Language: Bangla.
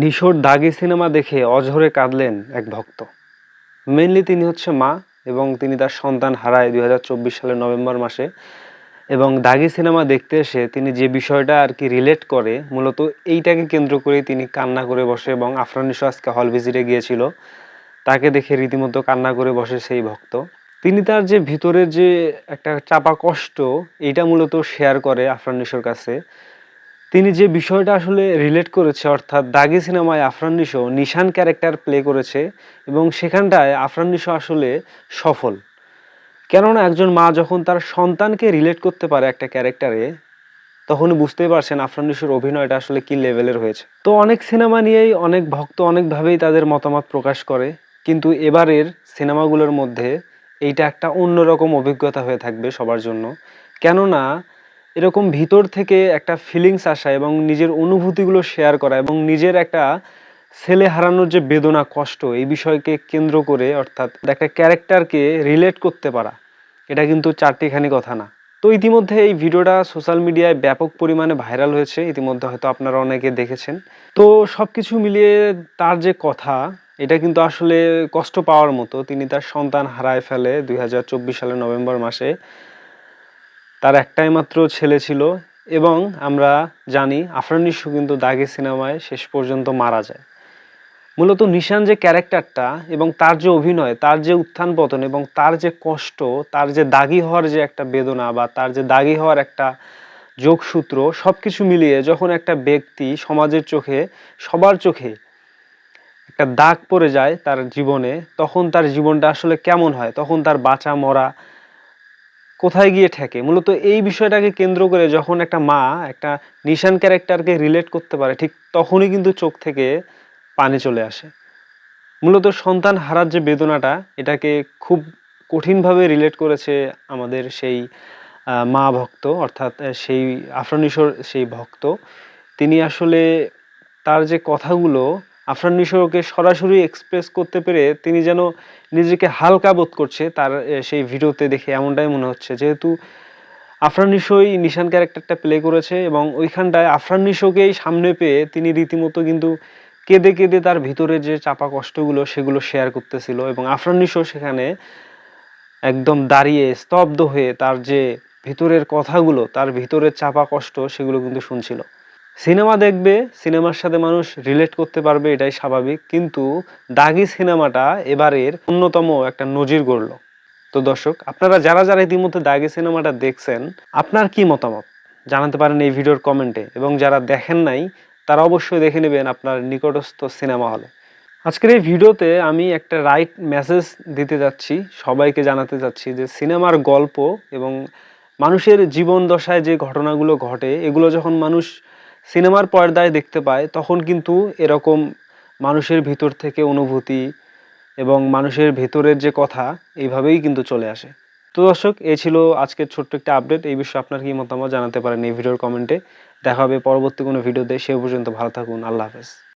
নিশোর দাগি সিনেমা দেখে অঝরে কাঁদলেন এক ভক্ত। মেনলি তিনি হচ্ছে মা এবং তিনি তার সন্তান হারায় দুই হাজার চব্বিশ সালের নভেম্বর মাসে এবং দাগি সিনেমা দেখতে এসে তিনি যে বিষয়টা আর কি রিলেট করে, মূলত এইটাকে কেন্দ্র করে তিনি কান্না করে বসে এবং আফরান নিশো আজকে হল ভিজিটে গিয়েছিল, তাকে দেখে রীতিমতো কান্না করে বসে সেই ভক্ত। তিনি তার যে ভিতরের যে একটা চাপা কষ্ট, এইটা মূলত শেয়ার করে আফরান নিশোর কাছে। তিনি যে বিষয়টা আসলে রিলেট করেছে, অর্থাৎ দাগি সিনেমায় আফরান নিশো নিশান ক্যারেক্টার প্লে করেছে এবং সেখানটায় আফরান নিশো আসলে সফল। কেননা একজন মা যখন তার সন্তানকে রিলেট করতে পারে একটা ক্যারেক্টারে তখনই বুঝতেই পারছেন আফরান নিশোর অভিনয়টা আসলে কি লেভেলের হয়েছে। তো অনেক সিনেমা নিয়েই অনেক ভক্ত অনেকভাবেই তাদের মতামত প্রকাশ করে, কিন্তু এবারের সিনেমাগুলোর মধ্যে এইটা একটা অন্যরকম অভিজ্ঞতা হয়ে থাকবে সবার জন্য। কেননা, এরকম ভিতর থেকে একটা ফিলিংস আসা এবং নিজের অনুভূতিগুলো শেয়ার করা এবং নিজের একটা ছেলে হারানোর যে বেদনা, কষ্ট, এই বিষয়কে কেন্দ্র করে অর্থাৎ একটা ক্যারেক্টারকে রিলেট করতে পারা, এটা কিন্তু চারটিখানি কথা না। তো ইতিমধ্যে এই ভিডিওটা সোশ্যাল মিডিয়ায় ব্যাপক পরিমাণে ভাইরাল হয়েছে, ইতিমধ্যে হয়তো আপনারা অনেকে দেখেছেন। তো সব কিছু মিলিয়ে তার যে কথা এটা কিন্তু আসলে কষ্ট পাওয়ার মতো। তিনি তার সন্তান হারায় ফেলে দুই হাজার চব্বিশ সালের নভেম্বর মাসে। তার একটাই মাত্র ছেলে ছিল এবং আমরা জানি আফরান নিশো কিন্তু দাগে সিনেমায় শেষ পর্যন্ত মারা যায়। মূলত নিশান যে ক্যারেক্টারটা এবং তার যে অভিনয়, তার যে উত্থান পতন এবং তার যে কষ্ট, তার যে দাগি হওয়ার যে একটা বেদনা বা তার যে দাগি হওয়ার একটা যোগসূত্র সব কিছু মিলিয়ে যখন একটা ব্যক্তি সমাজের চোখে, সবার চোখে একটা দাগ পড়ে যায় তার জীবনে, তখন তার জীবনটা আসলে কেমন হয়? তখন তার বাঁচা, মরা কোথায় গিয়ে ঠেকে? মূলত এই বিষয়টাকে কেন্দ্র করে যখন একটা মা একটা নিশান ক্যারেক্টারকে রিলেট করতে পারে, ঠিক তখনই কিন্তু চোখ থেকে পানি চলে আসে। মূলত সন্তান হারার যে বেদনাটা, এটাকে খুব কঠিনভাবে রিলেট করেছে আমাদের সেই মা ভক্ত, অর্থাৎ সেই আফরানিশোর সেই ভক্ত। তিনি আসলে তার যে কথাগুলো আফরান নিশোরকে সরাসরি এক্সপ্রেস করতে পেরে তিনি যেন নিজেকে হালকা বোধ করছে তার সেই ভিডিওতে দেখে এমনটাই মনে হচ্ছে। যেহেতু আফরান নিশোই নিশান ক্যারেক্টারটা প্লে করেছে এবং ওইখানটায় আফরান নিশোকেই সামনে পেয়ে তিনি রীতিমতো কিন্তু কেঁদে কেঁদে তার ভিতরে যে চাপা কষ্টগুলো সেগুলো শেয়ার করতেছিল এবং আফরান নিশো সেখানে একদম দাঁড়িয়ে স্তব্ধ হয়ে তার যে ভিতরের কথাগুলো, তার ভিতরের চাপা কষ্ট সেগুলো কিন্তু শুনছিল। সিনেমা দেখবে, সিনেমার সাথে মানুষ রিলেট করতে পারবে, এটাই স্বাভাবিক। কিন্তু দাগি সিনেমাটা এবারের অন্যতম একটা নজির গড়ল। তো দর্শক, আপনারা যারা যারা ইতিমধ্যে দাগি সিনেমাটা দেখছেন, আপনার কি মতামত? জানাতে পারেন এই ভিডিওর কমেন্টে। এবং যারা দেখেন নাই, তারা অবশ্যই দেখে নেবেন আপনার নিকটস্থ সিনেমা হলে। আজকের এই ভিডিওতে আমি একটা রাইট মেসেজ দিতে যাচ্ছি, সবাইকে জানাতে যাচ্ছি যে সিনেমার গল্প এবং মানুষের জীবন দশায় যে ঘটনাগুলো ঘটে, এগুলো যখন মানুষ সিনেমার পর্দায় দেখতে পায়, তখন কিন্তু এরকম মানুষের ভিতর থেকে অনুভূতি এবং মানুষের ভেতরের যে কথা, এইভাবেই কিন্তু চলে আসে। তো দর্শক, এ ছিল আজকের ছোট্ট একটা আপডেট এই বিষয়ে আপনার কি মতামত জানাতে পারেন এই ভিডিওর কমেন্টে দেখা হবে পরবর্তী কোনো ভিডিওতে। সে পর্যন্ত ভালো থাকুন। আল্লাহ হাফেজ।